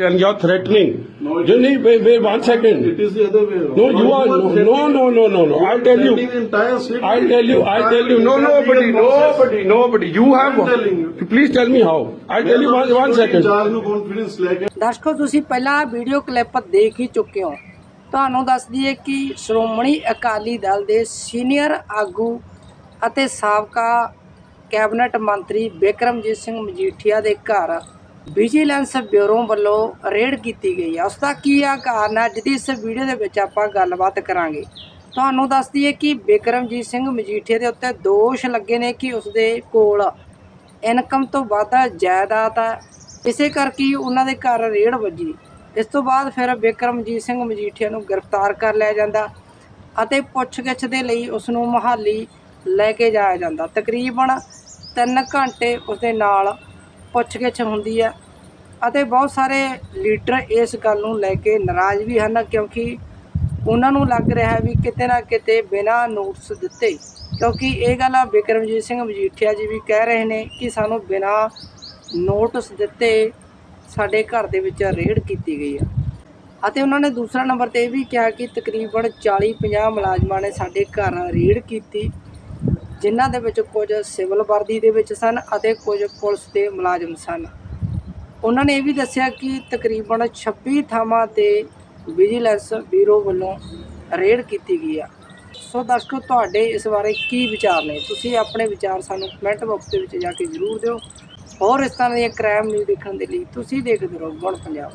and you're threatening. No, you need, wait, wait one second. It is the other way around. No, you are, no, no, no, no, no, I'll tell you. I'll tell you, I'll tell you. No, nobody, nobody, nobody. You have. I'm telling you. Please tell me how. I'll tell you one, one second. ਦਰਸ਼ਕੋ ਤੁਸੀਂ ਪਹਿਲਾਂ video clip ਦੇਖ ਹੀ ਚੁੱਕੇ ਹੋ ਤੁਹਾਨੂੰ ਦੱਸ ਦਈਏ ਕਿ ਸ਼੍ਰੋਮਣੀ ਅਕਾਲੀ ਦਲ ਦੇ ਸੀਨੀਅਰ ਆਗੂ ਅਤੇ ਸਾਬਕਾ ਕੈਬਨਿਟ ਮੰਤਰੀ ਬਿਕਰਮਜੀਤ ਸਿੰਘ ਮਜੀਠੀਆ ਦੇ ਘਰ ਵਿਜੀਲੈਂਸ ਬਿਊਰੋ ਵੱਲੋਂ ਰੇਡ ਕੀਤੀ ਗਈ ਹੈ। ਉਸ ਦਾ ਕੀ ਆ ਕਾਰਨ ਹੈ, ਅੱਜ ਦੀ ਇਸ ਵੀਡੀਓ ਦੇ ਵਿੱਚ ਆਪਾਂ ਗੱਲਬਾਤ ਕਰਾਂਗੇ। ਤੁਹਾਨੂੰ ਦੱਸ ਦਈਏ ਕਿ ਬਿਕਰਮਜੀਤ ਸਿੰਘ ਮਜੀਠੀਆ ਦੇ ਉੱਤੇ ਦੋਸ਼ ਲੱਗੇ ਨੇ ਕਿ ਉਸ ਦੇ ਕੋਲ ਇਨਕਮ ਤੋਂ ਵੱਧ ਜਾਇਦਾਦ ਹੈ ਇਸੇ ਕਰਕੇ ਉਹਨਾਂ ਦੇ ਘਰ ਰੇਡ ਵੱਜੀ। ਇਸ ਤੋਂ ਬਾਅਦ ਫਿਰ ਬਿਕਰਮਜੀਤ ਸਿੰਘ ਮਜੀਠੀਆ ਨੂੰ ਗ੍ਰਿਫਤਾਰ ਕਰ ਲਿਆ ਜਾਂਦਾ ਅਤੇ ਪੁੱਛਗਿੱਛ ਦੇ ਲਈ ਉਸ ਨੂੰ ਮਹਾਲੀ ਲੈ ਕੇ ਜਾਇਆ ਜਾਂਦਾ। ਤਕਰੀਬਨ 3 ਘੰਟੇ ਉਸ ਦੇ ਨਾਲ ਪੁੱਛਗਿੱਛ ਹੁੰਦੀ ਹੈ ਅਤੇ ਬਹੁਤ ਸਾਰੇ ਲੀਡਰ ਇਸ ਗੱਲ ਨੂੰ ਲੈ ਕੇ ਨਾਰਾਜ਼ ਵੀ ਹਨ ਕਿਉਂਕਿ ਉਹਨਾਂ ਨੂੰ ਲੱਗ ਰਿਹਾ ਵੀ ਕਿਤੇ ਨਾ ਕਿਤੇ ਬਿਨਾਂ ਨੋਟਿਸ ਦਿੱਤੇ। ਕਿਉਂਕਿ ਇਹ ਗੱਲ ਆ ਬਿਕਰਮਜੀਤ ਸਿੰਘ ਮਜੀਠੀਆ ਜੀ ਵੀ ਕਹਿ ਰਹੇ ਨੇ ਕਿ ਸਾਨੂੰ ਬਿਨਾਂ ਨੋਟਿਸ ਦਿੱਤੇ ਸਾਡੇ ਘਰ ਦੇ ਵਿੱਚ ਰੇਡ ਕੀਤੀ ਗਈ ਆ। ਅਤੇ ਉਹਨਾਂ ਨੇ ਦੂਸਰਾ ਨੰਬਰ ਤੇ ਇਹ ਵੀ ਕਿਹਾ ਕਿ ਤਕਰੀਬਨ 40-50 ਮੁਲਾਜ਼ਮਾਂ ਨੇ ਸਾਡੇ ਘਰ ਰੇਡ ਕੀਤੀ। ਜਿਨ੍ਹਾਂ ਦੇ ਵਿੱਚ ਕੁਝ ਸਿਵਲ ਵਰਦੀ ਦੇ ਵਿੱਚ ਸਨ ਅਤੇ ਕੁਝ ਪੁਲਿਸ ਦੇ ਮੁਲਾਜ਼ਮ ਸਨ। ਉਹਨਾਂ ਨੇ ਇਹ ਵੀ ਦੱਸਿਆ ਕਿ ਤਕਰੀਬਨ 26 ਥਾਵਾਂ ਤੇ ਵਿਜੀਲੈਂਸ ਬਿਊਰੋ ਵੱਲੋਂ ਰੇਡ ਕੀਤੀ ਗਈ ਆ। ਸੋ ਦਰਸ਼ਕੋ, ਤੁਹਾਡੇ ਇਸ ਬਾਰੇ ਕੀ ਵਿਚਾਰ ਨੇ? ਤੁਸੀਂ ਆਪਣੇ ਵਿਚਾਰ ਸਾਨੂੰ ਕਮੈਂਟ ਬਾਕਸ ਦੇ ਵਿੱਚ ਜਾ ਕੇ ਜ਼ਰੂਰ ਦਿਓ। ਹੋਰ ਇਸ ਤਰ੍ਹਾਂ ਦੀਆਂ ਕ੍ਰਾਈਮ ਨਿਊਜ਼ ਦੇਖਣ ਦੇ ਲਈ ਤੁਸੀਂ ਦੇਖਦੇ ਰਹੋ ਗੁਣ ਪੰਜਾਬ।